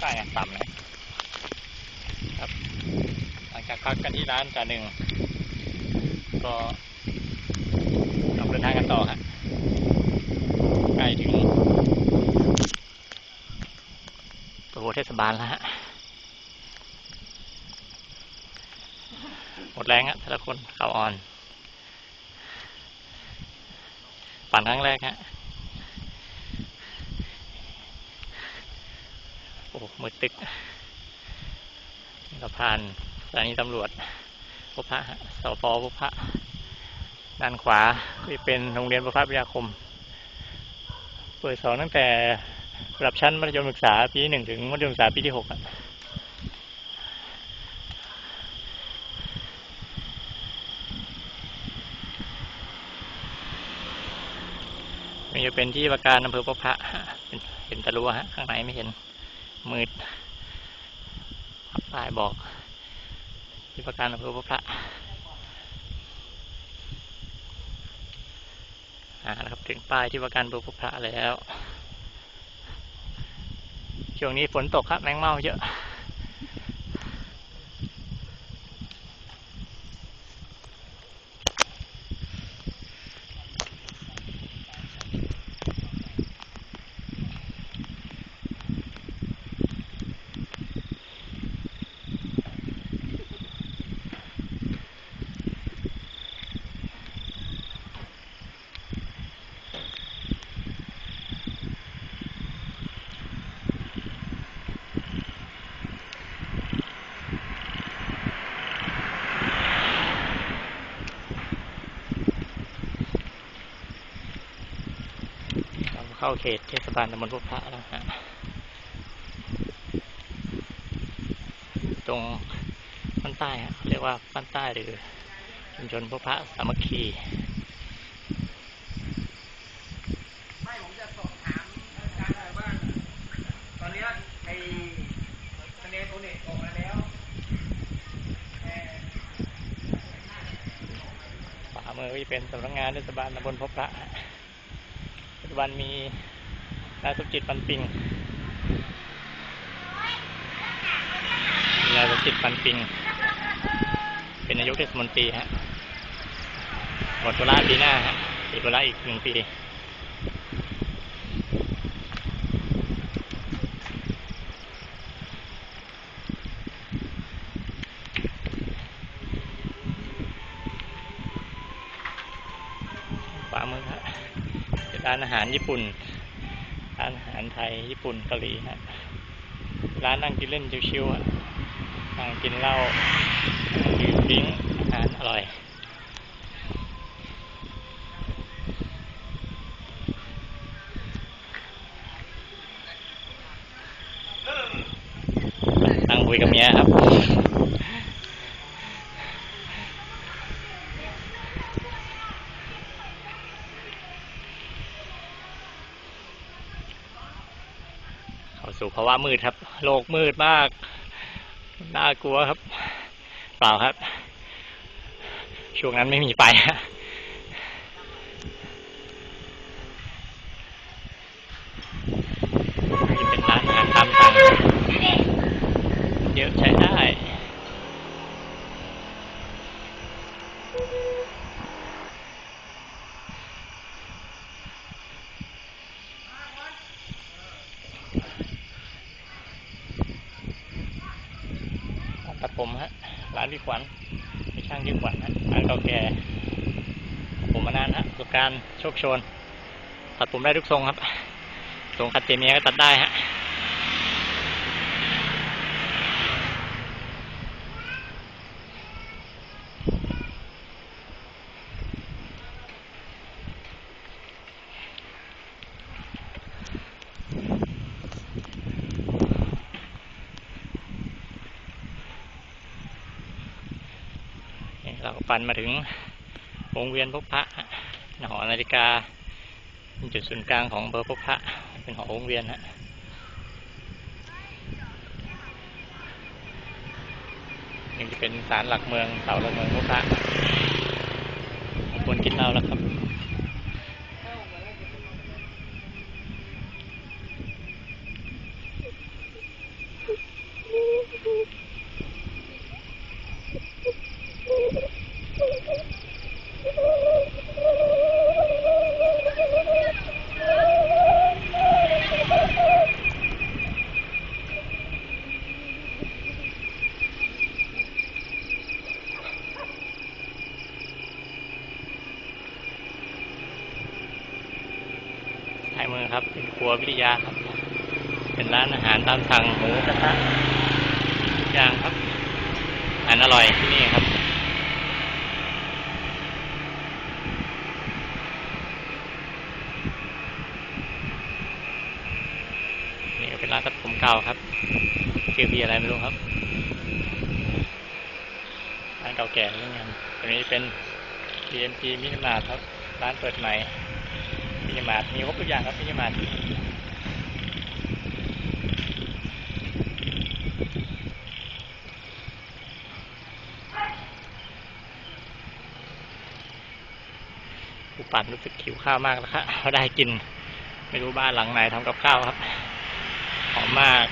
ใต้ต่ำนะครับ หลังจากพักกันที่ร้านจ่าหนึ่ง ก็ออกเดินทางกันต่อฮะใกล้ถึงตัวเทศบาลแล้วฮะ หมดแรงอะแต่ละคนเขาอ่อน ปั่นครั้งแรกฮะ มืดตึกเราผ่านสถานีตำรวจพบพะสปพบพะ ด้านขวาที่เป็นโรงเรียนประพัฒน์วิทยาคม เปิดสอนตั้งแต่ระดับชั้นมัธยมศึกษาปีที่หนึ่งถึงมัธยมศึกษาปีที่หกอะนี่จะเป็นที่ประการอำเภอพบพระฮะเห็นแตะลัวฮะ ข้างในไม่เห็น มืดป้ายบอกที่ประการอำเภอพบพระอ่านะครับถึงป้ายที่ประการบุพพระแล้ว ช่วงนี้ฝนตกครับแมงเม่าเยอะ เราเข้าเขตเทศบาลตำบลพุพระแล้วฮะตรงบ้านใต้ฮะเรียกว่าบ้านใต้หรือชุมชนพุพระสามัคคีไม่ผมจะสอบถามอาจารย์หน่อยว่าตอนเนี้ยไอ้คะแนนโอเน็ตออกมาแล้วแต่ขวามือก็จะเป็นสำนักงานเทศบาลตำบลพบพระ ฮะปันมีนายสมจิตปันปิงนายสมจิตปันปิง เป็นนายกเทศมนตรีฮะหมดเวลาปีหน้าฮะอีกเวลาอีกหนึ่งปีขวามือฮะ ร้านอาหารญี่ปุ่น ร้านอาหารไทย ญี่ปุ่น เกาหลีฮะ ร้านนั่งกินเล่นชิวๆฮะนั่งกินเหล้าดื่มดิ้งอาหารอร่อย นั่งคุยกับเมียครับ เพราสู่ภาวะมืดครับ โลกมืดมาก น่ากลัวครับ เปล่าครับ ช่วงนั้นไม่มีไปฮะนี่เป็นร้านอาหารตามสั่งเยอะใช้ได้ ร้านตัดผมฮะ ร้านพี่ขวัญมีช่างพี่ขวัญนะร้านเก่าแก่ ผมมานานฮะประสบการณ์โชคชน ตัดผมได้ทุกทรงครับ ทรงคัดเจเมียก็ตัดได้ฮะ นี่ เราก็ปั่นมาถึงวงเวียนพบพระหอนาฬิกาเป็นจุดศูนย์กลางของอำเบอร์พบพระเป็นหอวงเวียนฮะนี่จะเป็นศาลหลักเมืองเสาหลักเมืองพบพระควรกินเล้าแล้วครับ รัววิทยาครับ เป็นร้านอาหารตามสั่งหมูกระทะทุกอย่างครับอาหารอร่อยที่นี่ครับนี่ก็เป็นร้านตัดผมเก่าครับชื่อพี่อะไรไม่รู้ครับร้านเก่าแก่เรื่องงานตรงนี้เป็น TMT มินิมาร์ทครับ ร้านเปิดใหม่มิ นิมาร์ทมีครบทุกอย่างครับมินิมาร์ทผู้ปั่นรู้สึกหิวข้าวมากแล้วครับเขาได้กิน ไม่รู้บ้านหลังไหนทำกับข้าวครับ หอมมาก